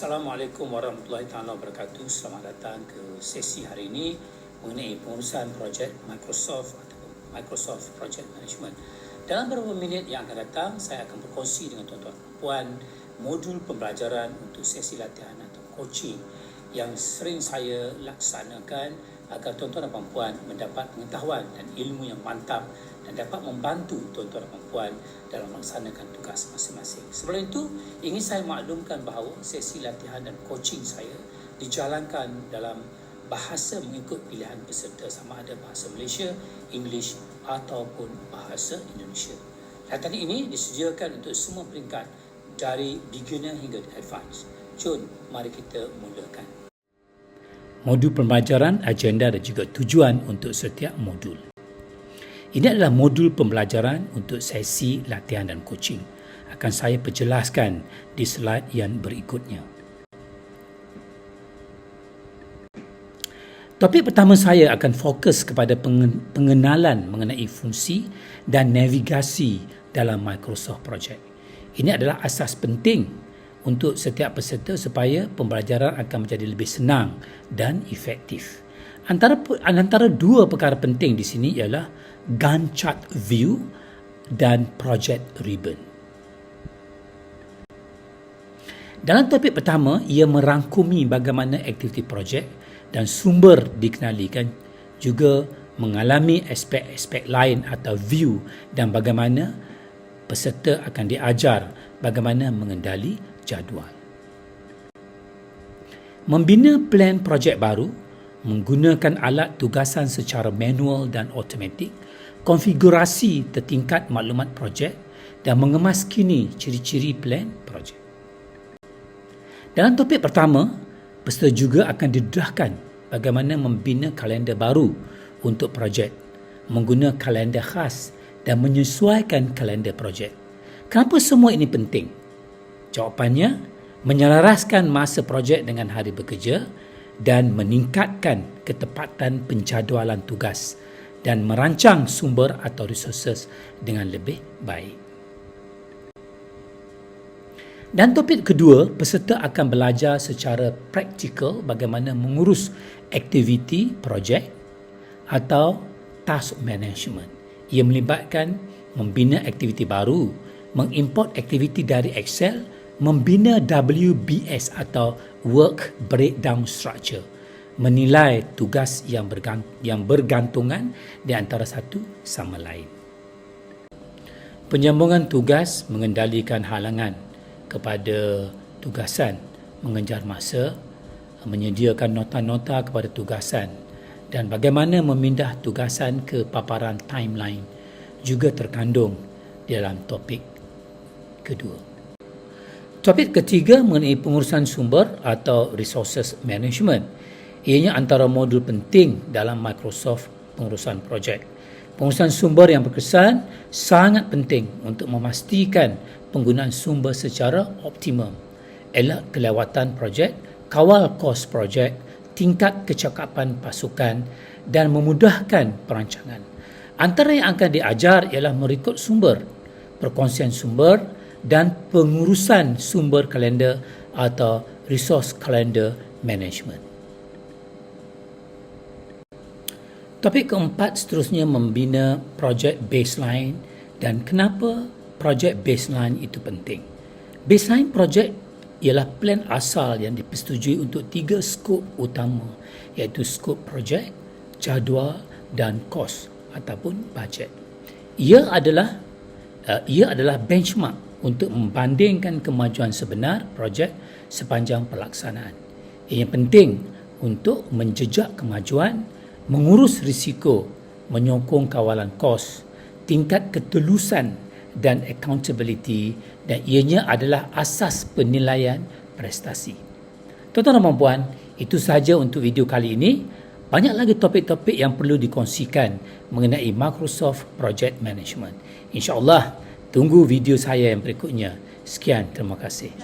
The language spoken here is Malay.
Assalamualaikum warahmatullahi taala wabarakatuh. Selamat datang ke sesi hari ini mengenai pengurusan projek Microsoft atau Microsoft Project Management. Dalam beberapa minit yang akan datang, saya akan berkongsi dengan tuan-tuan puan modul pembelajaran untuk sesi latihan atau coaching yang sering saya laksanakan agar tuan-tuan dan puan mendapat pengetahuan dan ilmu yang mantap dan dapat membantu tuan-tuan dan puan dalam melaksanakan tugas masing-masing. Sebelum itu, ingin saya maklumkan bahawa sesi latihan dan coaching saya dijalankan dalam bahasa mengikut pilihan peserta sama ada bahasa Malaysia, English ataupun bahasa Indonesia. Latihan ini disediakan untuk semua peringkat dari beginner hingga advance. Jom, mari kita mulakan modul pembelajaran, agenda dan juga tujuan untuk setiap modul. Ini adalah modul pembelajaran untuk sesi latihan dan coaching. Akan saya perjelaskan di slide yang berikutnya. Topik pertama saya akan fokus kepada pengenalan mengenai fungsi dan navigasi dalam Microsoft Project. Ini adalah asas penting untuk setiap peserta supaya pembelajaran akan menjadi lebih senang dan efektif. Antara antara dua perkara penting di sini ialah Gantt chart view dan project ribbon. Dalam topik pertama, ia merangkumi bagaimana aktiviti projek dan sumber dikenalikan juga mengalami aspek-aspek lain atau view dan bagaimana peserta akan diajar bagaimana mengendali jadual. Membina plan projek baru menggunakan alat tugasan secara manual dan automatik, konfigurasi tertingkat maklumat projek dan mengemas kini ciri-ciri plan projek. Dalam topik pertama, peserta juga akan didedahkan bagaimana membina kalender baru untuk projek, menggunakan kalender khas dan menyesuaikan kalender projek. Kenapa semua ini penting? Jawapannya, menyelaraskan masa projek dengan hari bekerja dan meningkatkan ketepatan penjadualan tugas dan merancang sumber atau resources dengan lebih baik. Dan topik kedua, peserta akan belajar secara praktikal bagaimana mengurus aktiviti projek atau task management. Ia melibatkan membina aktiviti baru, mengimport aktiviti dari Excel membina WBS atau Work Breakdown Structure menilai tugas yang bergant- yang bergantungan di antara satu sama lain. Penyambungan tugas mengendalikan halangan kepada tugasan, mengejar masa, menyediakan nota-nota kepada tugasan dan bagaimana memindah tugasan ke paparan timeline juga terkandung dalam topik kedua. Topik ketiga mengenai pengurusan sumber atau resources management. Ianya antara modul penting dalam Microsoft pengurusan projek. Pengurusan sumber yang berkesan sangat penting untuk memastikan penggunaan sumber secara optimum. Elak kelewatan projek, kawal kos projek, tingkat kecakapan pasukan dan memudahkan perancangan. Antara yang akan diajar ialah merekod sumber, perkongsian sumber, dan pengurusan sumber kalender atau resource calendar management. Topik keempat seterusnya membina projek baseline dan kenapa projek baseline itu penting. Baseline projek ialah plan asal yang dipersetujui untuk tiga skop utama iaitu skop projek, jadual dan kos ataupun bajet. Ia adalah uh, ia adalah benchmark untuk membandingkan kemajuan sebenar projek sepanjang pelaksanaan. Ini penting untuk menjejak kemajuan, mengurus risiko, menyokong kawalan kos, tingkat ketulusan dan accountability dan ianya adalah asas penilaian prestasi. Tuan-tuan dan puan, itu sahaja untuk video kali ini. Banyak lagi topik-topik yang perlu dikongsikan mengenai Microsoft Project Management. InsyaAllah, Tunggu video saya yang berikutnya. Sekian, terima kasih.